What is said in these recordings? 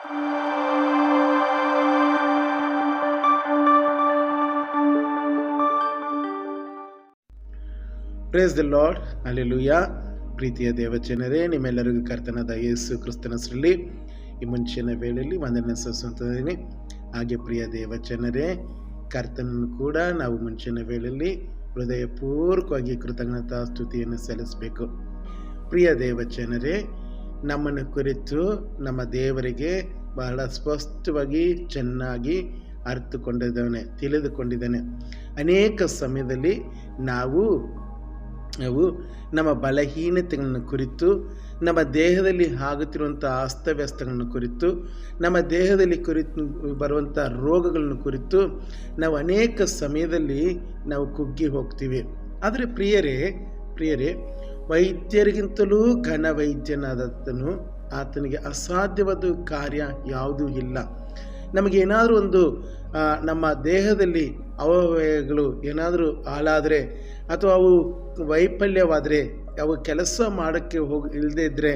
Praise the lord alleluia ಪ್ರೀತಿಯ ದೇವಚನರೇ ನಿಮ್ಮೆಲ್ಲರಿಗೂ ಕರ್ತನದ ಯೇಸು ಕ್ರಿಸ್ತನ ಹೆಸರಲ್ಲಿ ಈ ಮುಂಚಿನ ವೇಳೆಯಲ್ಲಿ ವಂದನೆ ಸಲ್ಲಿಸುತ್ತಿದ್ದೇನೆ ಹಾಗೆ ಪ್ರಿಯ ದೇವಚನರೇ ಕರ್ತನನ್ನು ಕೂಡ ನಾವು ಮುಂಚಿನ ವೇಳೆಯಲ್ಲಿ ಹೃದಯಪೂರ್ವಕವಾಗಿ ಕೃತಜ್ಞತಾ ಸ್ತುತಿಯನ್ನು ಸಲ್ಲಿಸಬೇಕು. ಪ್ರಿಯ ದೇವಚನರೇ ನಮ್ಮನ್ನು ಕುರಿತು ನಮ್ಮ ದೇವರಿಗೆ ಬಹಳ ಸ್ಪಷ್ಟವಾಗಿ ಚೆನ್ನಾಗಿ ಅರ್ಥಕೊಂಡಿದ್ದಾನೆ ತಿಳಿದುಕೊಂಡಿದ್ದಾನೆ. ಅನೇಕ ಸಮಯದಲ್ಲಿ ನಾವು ನಾವು ನಮ್ಮ ಬಲಹೀನತೆಗಳನ್ನು ಕುರಿತು, ನಮ್ಮ ದೇಹದಲ್ಲಿ ಆಗುತ್ತಿರುವಂಥ ಅಸ್ತವ್ಯಸ್ತಗಳನ್ನು ಕುರಿತು, ನಮ್ಮ ದೇಹದಲ್ಲಿ ಕುರಿತು ಬರುವಂಥ ರೋಗಗಳನ್ನು ಕುರಿತು ನಾವು ಅನೇಕ ಸಮಯದಲ್ಲಿ ನಾವು ಕುಗ್ಗಿ ಹೋಗ್ತೀವಿ. ಆದರೆ ಪ್ರಿಯರೇ ಪ್ರಿಯರೇ ವೈದ್ಯರಿಗಿಂತಲೂ ಘನ ವೈದ್ಯನಾದತನು ಆತನಿಗೆ ಅಸಾಧ್ಯವಾದ ಕಾರ್ಯ ಯಾವುದೂ ಇಲ್ಲ. ನಮಗೇನಾದರೂ ಒಂದು ನಮ್ಮ ದೇಹದಲ್ಲಿ ಅವಯವಗಳು ಏನಾದರೂ ಹಾಳಾದರೆ ಅಥವಾ ಅವು ವೈಫಲ್ಯವಾದರೆ, ಅವು ಕೆಲಸ ಮಾಡೋಕ್ಕೆ ಹೋಗಿ ಇಲ್ಲದೇ ಇದ್ದರೆ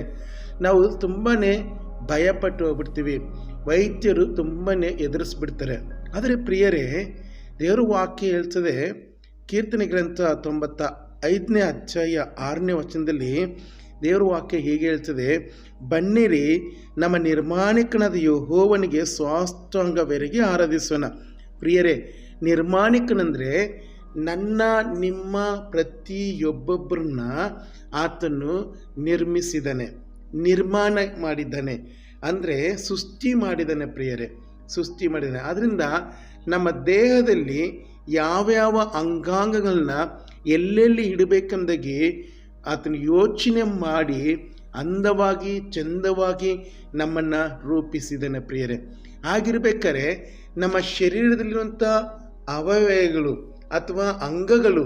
ನಾವು ತುಂಬಾ ಭಯಪಟ್ಟು ಹೋಗ್ಬಿಡ್ತೀವಿ. ವೈದ್ಯರು ತುಂಬಾ ಎದುರಿಸ್ಬಿಡ್ತಾರೆ. ಆದರೆ ಪ್ರಿಯರೇ, ದೇವರು ವಾಕ್ಯ ಹೇಳ್ತದೆ ಕೀರ್ತನೆ ಗ್ರಂಥ ತೊಂಬತ್ತ ಐದನೇ ಅಧ್ಯಾಯ ಆರನೇ ವಚನದಲ್ಲಿ ದೇವರ ವಾಕ್ಯ ಹೀಗೆ ಹೇಳ್ತದೆ, ಬನ್ನಿರಿ, ನಮ್ಮ ನಿರ್ಮಾಣಿಕನಾದ ಯಹೋವನಿಗೆ ಸ್ವಾಸ್ಥಾಂಗವರೆಗೆ ಆರಾಧಿಸೋಣ. ಪ್ರಿಯರೇ, ನಿರ್ಮಾಣಿಕನಂದರೆ ನನ್ನ, ನಿಮ್ಮ ಪ್ರತಿಯೊಬ್ಬೊಬ್ಬರನ್ನ ಆತನು ನಿರ್ಮಿಸಿದ್ದಾನೆ ನಿರ್ಮಾಣ ಮಾಡಿದ್ದಾನೆ. ಅಂದರೆ ಸೃಷ್ಟಿ ಮಾಡಿದ್ದಾನೆ ಪ್ರಿಯರೇ, ಸೃಷ್ಟಿ ಮಾಡಿದ್ದಾನೆ. ಆದ್ದರಿಂದ ನಮ್ಮ ದೇಹದಲ್ಲಿ ಯಾವ್ಯಾವ ಅಂಗಾಂಗಗಳನ್ನ ಎಲ್ಲೆಲ್ಲಿ ಇಡಬೇಕೆಂದಾಗಿ ಆತನ ಯೋಚನೆ ಮಾಡಿ ಅಂದವಾಗಿ, ಚಂದವಾಗಿ ನಮ್ಮನ್ನು ರೂಪಿಸಿದನ ಪ್ರಿಯರೇ. ಹಾಗಿರ್ಬೇಕಾದ್ರೆ ನಮ್ಮ ಶರೀರದಲ್ಲಿರುವಂಥ ಅವಯವಗಳು ಅಥವಾ ಅಂಗಗಳು,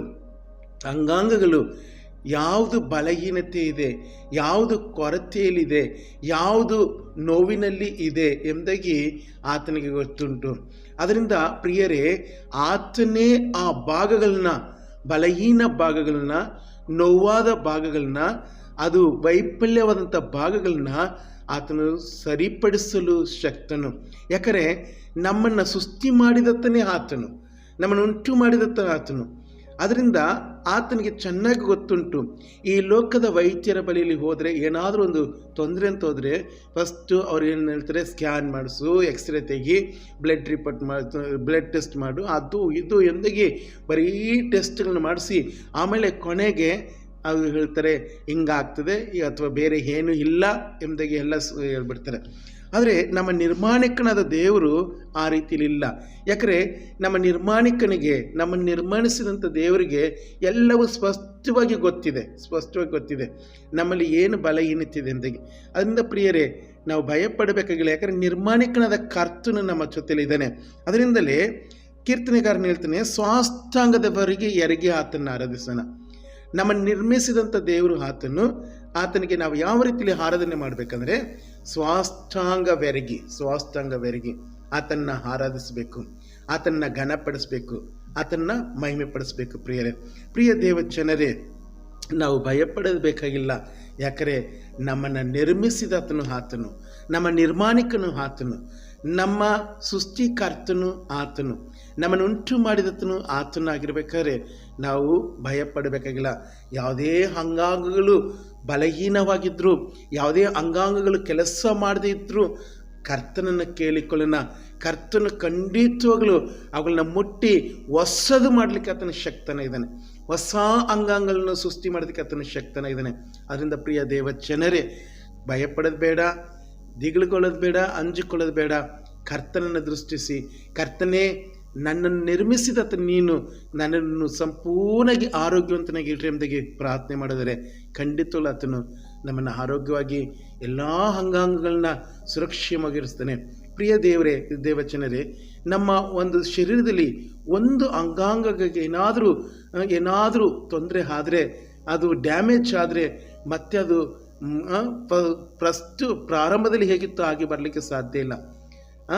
ಅಂಗಾಂಗಗಳು ಯಾವುದು ಬಲಹೀನತೆ ಇದೆ, ಯಾವುದು ಕೊರತೆಯಲ್ಲಿದೆ, ಯಾವುದು ನೋವಿನಲ್ಲಿ ಇದೆ ಎಂಬುದಾಗಿ ಆತನಿಗೆ ಗೊತ್ತುಂಟು. ಅದರಿಂದ ಪ್ರಿಯರೇ, ಆತನೇ ಆ ಭಾಗಗಳನ್ನ ಬಲಹೀನ ಭಾಗಗಳನ್ನ, ನೋವಾದ ಭಾಗಗಳನ್ನ, ಅದು ವೈಫಲ್ಯವಾದಂಥ ಭಾಗಗಳನ್ನ ಆತನು ಸರಿಪಡಿಸಲು ಶಕ್ತನು. ಯಾಕರೆ ನಮ್ಮನ್ನು ಸುಸ್ತಿ ಮಾಡಿದತ್ತನೇ ಆತನು. ನಮ್ಮನ್ನು ಉಂಟು ಮಾಡಿದತ್ತ ಆತನು. ಅದರಿಂದ ಆತನಿಗೆ ಚೆನ್ನಾಗಿ ಗೊತ್ತುಂಟು. ಈ ಲೋಕದ ವೈದ್ಯರ ಬಳಿಯಲ್ಲಿ ಹೋದರೆ ಏನಾದರೂ ಒಂದು ತೊಂದರೆ ಅಂತ ಹೋದರೆ ಫಸ್ಟು ಅವ್ರು ಏನು ಹೇಳ್ತಾರೆ ಸ್ಕ್ಯಾನ್ ಮಾಡಿಸು ಎಕ್ಸ್ರೇ ತೆಗಿ ಬ್ಲಡ್ ರಿಪೋರ್ಟ್ ಮಾಡು ಬ್ಲಡ್ ಟೆಸ್ಟ್ ಮಾಡು, ಅದು ಇದು ಎಂದಿಗೆ ಬರೀ ಟೆಸ್ಟ್ಗಳನ್ನ ಮಾಡಿಸಿ, ಆಮೇಲೆ ಕೊನೆಗೆ ಅವ್ರು ಹೇಳ್ತಾರೆ, ಹಿಂಗಾಗ್ತದೆ ಅಥವಾ ಬೇರೆ ಏನೂ ಇಲ್ಲ ಎಂಬುದಾಗಿ ಎಲ್ಲ ಹೇಳ್ಬಿಡ್ತಾರೆ. ಆದರೆ ನಮ್ಮ ನಿರ್ಮಾಣಿಕನಾದ ದೇವರು ಆ ರೀತಿಲಿಲ್ಲ ಯಾಕರೆ ನಮ್ಮ ನಿರ್ಮಾಣಿಕನಿಗೆ ನಮ್ಮನ್ನು ನಿರ್ಮಾಣಿಸಿದಂಥ ದೇವರಿಗೆ ಎಲ್ಲವೂ ಸ್ಪಷ್ಟವಾಗಿ ಗೊತ್ತಿದೆ ಸ್ಪಷ್ಟವಾಗಿ ಗೊತ್ತಿದೆ. ನಮ್ಮಲ್ಲಿ ಏನು ಬಲಹೀನತಿದೆ ಎಂದಾಗಿ ಅದರಿಂದ ಪ್ರಿಯರೇ, ನಾವು ಭಯಪಡಬೇಕಾಗಿಲ್ಲ. ಯಾಕಂದರೆ ನಿರ್ಮಾಣಿಕನಾದ ಕರ್ತನು ನಮ್ಮ ಜೊತೆಲಿದ್ದಾನೆ ಅದರಿಂದಲೇ ಕೀರ್ತನೆಗಾರನ ಹೇಳ್ತಾನೆ, ಸ್ವಾಸ್ಥಾಂಗದವರಿಗೆ ಎರಗಿ ಆತನ ಆರಾಧಿಸೋಣ. ನಮ್ಮನ್ನು ನಿರ್ಮಿಸಿದಂಥ ದೇವರು ಆತನು. ಆತನಿಗೆ ನಾವು ಯಾವ ರೀತಿಯಲ್ಲಿ ಆರಾಧನೆ ಮಾಡಬೇಕಂದ್ರೆ ಸ್ವಾಸ್ಥಾಂಗ ವೆರಗಿ ಸ್ವಾಸ್ಥಾಂಗ ವೆರಗಿ ಆತನ್ನ ಆರಾಧಿಸಬೇಕು ಆತನ್ನ ಘನಪಡಿಸಬೇಕು ಆತನ್ನ ಮಹಿಮೆ ಪಡಿಸಬೇಕು ಪ್ರಿಯರೇ. ಪ್ರಿಯ ದೇವ ಜನರೇ, ನಾವು ಭಯಪಡಬೇಕಾಗಿಲ್ಲ. ಯಾಕರೆ ನಮ್ಮನ್ನು ನಿರ್ಮಿಸಿದಾತನು ಆತನು. ನಮ್ಮ ನಿರ್ಮಾಣಿಕನು ಆತನು, ನಮ್ಮ ಸೃಷ್ಟಿಕರ್ತನು ಆತನು ನಮ್ಮನ್ನು ಉಂಟು ಮಾಡಿದತನು ಆತನಾಗಿರ್ಬೇಕಾದ್ರೆ ನಾವು ಭಯಪಡಬೇಕಾಗಿಲ್ಲ. ಯಾವುದೇ ಅಂಗಾಂಗಗಳು ಬಲಹೀನವಾಗಿದ್ದರೂ ಯಾವುದೇ ಅಂಗಾಂಗಗಳು ಕೆಲಸ ಮಾಡದೇ ಇದ್ದರೂ ಕರ್ತನನ್ನು ಕೇಳಿಕೊಳ್ಳೋಣ. ಕರ್ತನ ಖಂಡಿತವಾಗಲೂ ಅವುಗಳನ್ನ ಮುಟ್ಟಿ ಹೊಸದು ಮಾಡಲಿಕ್ಕೆ ಆತನ ಶಕ್ತನ ಇದ್ದಾನೆ. ಹೊಸ ಅಂಗಾಂಗಗಳನ್ನು ಸೃಷ್ಟಿ ಮಾಡೋದಕ್ಕೆ ಆತನ ಶಕ್ತನ ಇದ್ದಾನೆ. ಅದರಿಂದ ಪ್ರಿಯ ದೇವ ಜನರೇ ಭಯಪಡೋದು ಬೇಡ. ದಿಗಿಳುಕೊಳ್ಳೋದು ಬೇಡ, ಅಂಜಿಕೊಳ್ಳೋದು ಬೇಡ. ಕರ್ತನನ್ನು ದೃಷ್ಟಿಸಿ, ಕರ್ತನೇ ನನ್ನನ್ನು ನಿರ್ಮಿಸಿದ ನೀನು ನನ್ನನ್ನು ಸಂಪೂರ್ಣವಾಗಿ ಆರೋಗ್ಯವಂತನಾಗಿ ಇಟ್ಟರೆ ಎಂಬುದಾಗಿ ಪ್ರಾರ್ಥನೆ ಮಾಡಿದರೆ ಖಂಡಿತವೂ ಆತನು ನಮ್ಮನ್ನು ಆರೋಗ್ಯವಾಗಿ ಎಲ್ಲ ಅಂಗಾಂಗಗಳನ್ನ ಸುರಕ್ಷಿತವಾಗಿರಿಸ್ತಾನೆ. ಪ್ರಿಯ ದೇವರೇ ದೇವಚನರೇ ನಮ್ಮ ಒಂದು ಶರೀರದಲ್ಲಿ ಒಂದು ಅಂಗಾಂಗಕ್ಕೆ ಏನಾದರೂ ಏನಾದರೂ ತೊಂದರೆ ಆದರೆ, ಅದು ಡ್ಯಾಮೇಜ್ ಆದರೆ ಮತ್ತೆ ಅದು ಫಸ್ಟು ಪ್ರಾರಂಭದಲ್ಲಿ ಹೇಗಿತ್ತು ಹಾಗೆ ಬರಲಿಕ್ಕೆ ಸಾಧ್ಯ ಇಲ್ಲ.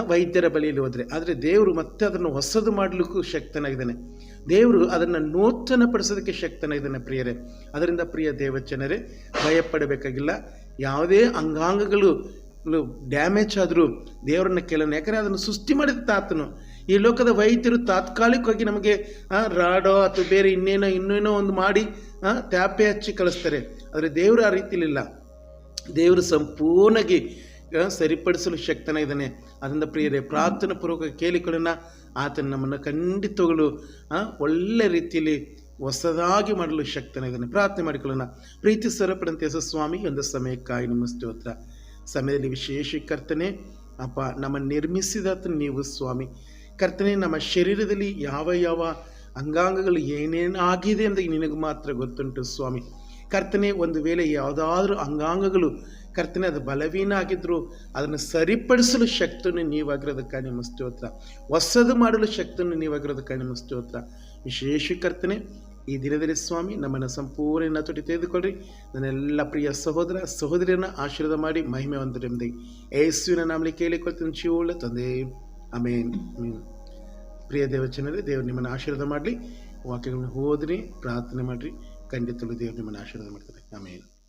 ವೈದ್ಯರ ಬಳಿಯಲ್ಲಿ ಹೋದರೆ. ಆದರೆ ದೇವರು ಮತ್ತೆ ಅದನ್ನು ಹೊಸದು ಮಾಡಲಿಕ್ಕೂ ಶಕ್ತನಾಗಿದ್ದಾನೆ. ದೇವರು ಅದನ್ನು ನೂತನಪಡಿಸೋದಕ್ಕೆ ಶಕ್ತನಾಗಿದ್ದಾನೆ ಪ್ರಿಯರೇ. ಅದರಿಂದ ಪ್ರಿಯ ದೇವಜನರೇ, ಭಯಪಡಬೇಕಾಗಿಲ್ಲ. ಯಾವುದೇ ಅಂಗಾಂಗಗಳು ಡ್ಯಾಮೇಜ್ ಆದರೂ ದೇವರನ್ನ ಕೇಳೋಣ. ಯಾಕಂದರೆ ಅದನ್ನು ಸೃಷ್ಟಿ ಮಾಡಿದ ತಾತನು. ಈ ಲೋಕದ ವೈದ್ಯರು ತಾತ್ಕಾಲಿಕವಾಗಿ ನಮಗೆ ರಾಡೋ ಅಥವಾ ಬೇರೆ ಇನ್ನೇನೋ ಇನ್ನೇನೋ ಒಂದು ಮಾಡಿ ತ್ಯಾಪೆ ಹಚ್ಚಿ ಕಳಿಸ್ತಾರೆ. ಆದರೆ ದೇವರು ಆ ರೀತಿಲಿಲ್ಲ. ದೇವರು ಸಂಪೂರ್ಣವಾಗಿ ಸರಿಪಡಿಸಲು ಸರಿಪಡಿಸಲು ಇದ್ದಾನೆ. ಅದರಿಂದ ಪ್ರಿಯರೇ, ಪ್ರಾರ್ಥನಾ ಪೂರ್ವಕ ಕೇಳಿಕೊಳ್ಳೋಣ. ಆತನ ನಮ್ಮನ್ನು ಖಂಡಿತಗಳು ಒಳ್ಳೆ ರೀತಿಯಲ್ಲಿ ಹೊಸದಾಗಿ ಮಾಡಲು ಇದ್ದಾನೆ. ಪ್ರಾರ್ಥನೆ ಮಾಡಿಕೊಳ್ಳೋಣ. ಪ್ರೀತಿ ಸ್ವರಪಡಂತೆ ಸ್ವಾಮಿ ಒಂದು ಸಮಯಕ್ಕಾಗಿ ನಿಮ್ಮ ಸ್ತೋತ್ರ. ಸಮಯದಲ್ಲಿ ವಿಶೇಷ ಕರ್ತನೆ, ಅಪ್ಪ ನಮ್ಮನ್ನು ನಿರ್ಮಿಸಿದಾತ ನೀವು ಸ್ವಾಮಿ. ಕರ್ತನೆ, ನಮ್ಮ ಶರೀರದಲ್ಲಿ ಯಾವ ಯಾವ ಅಂಗಾಂಗಗಳು ಏನೇನಾಗಿದೆ ಅಂತ ನಿನಗೆ ಮಾತ್ರ ಗೊತ್ತುಂಟು ಸ್ವಾಮಿ. ಕರ್ತನೆ, ಒಂದು ವೇಳೆ ಯಾವುದಾದ್ರೂ ಅಂಗಾಂಗಗಳು ಕರ್ತನೆ, ಅದು ಬಲವೀನ ಆಗಿದ್ರು ಅದನ್ನು ಸರಿಪಡಿಸಲು ಶಕ್ತಿಯನ್ನು ನೀವಾಗಿರೋದಕ್ಕೆ ನಿಮ್ಮ ಸ್ತೋತ್ರ. ಹೊಸದು ಮಾಡಲು ಶಕ್ತಿಯನ್ನು ನೀವಾಗಿರೋದಕ್ಕೆ ನಿಮ್ಮ ಸ್ತೋತ್ರ. ವಿಶೇಷ ಕರ್ತನೆ, ಈ ದಿನದಲ್ಲಿ ಸ್ವಾಮಿ, ನಮ್ಮನ್ನು ಸಂಪೂರ್ಣ ತೊಟ್ಟಿ ತೆಗೆದುಕೊಳ್ಳ್ರಿ ನನ್ನೆಲ್ಲ ಪ್ರಿಯ ಸಹೋದರ ಸಹೋದರಿಯನ್ನು ಆಶೀರ್ವಾದ ಮಾಡಿ ಮಹಿಮೆ ಒಂದರೆಂಬುದಾಗಿ ಯೇಸುವಿನ ನಾಮಲಿ ಕೇಳಿಕೊಳ್ತೀನಿ. ಶಿವುಳ್ಳ ತಂದೆ. ಅಮೇನ್ ಪ್ರಿಯ ದೇವಚನರೇ ದೇವರು ನಿಮ್ಮನ್ನು ಆಶೀರ್ವಾದ ಮಾಡಲಿ. ವಾಕ್ಯಗಳನ್ನು ಓದ್ರಿ, ಪ್ರಾರ್ಥನೆ ಮಾಡಿರಿ. ಖಂಡಿತಲು ದೇವರು ನಿಮ್ಮನ್ನು ಆಶೀರ್ವಾದ ಮಾಡ್ತಾರೆ. ಆಮೇಲೆ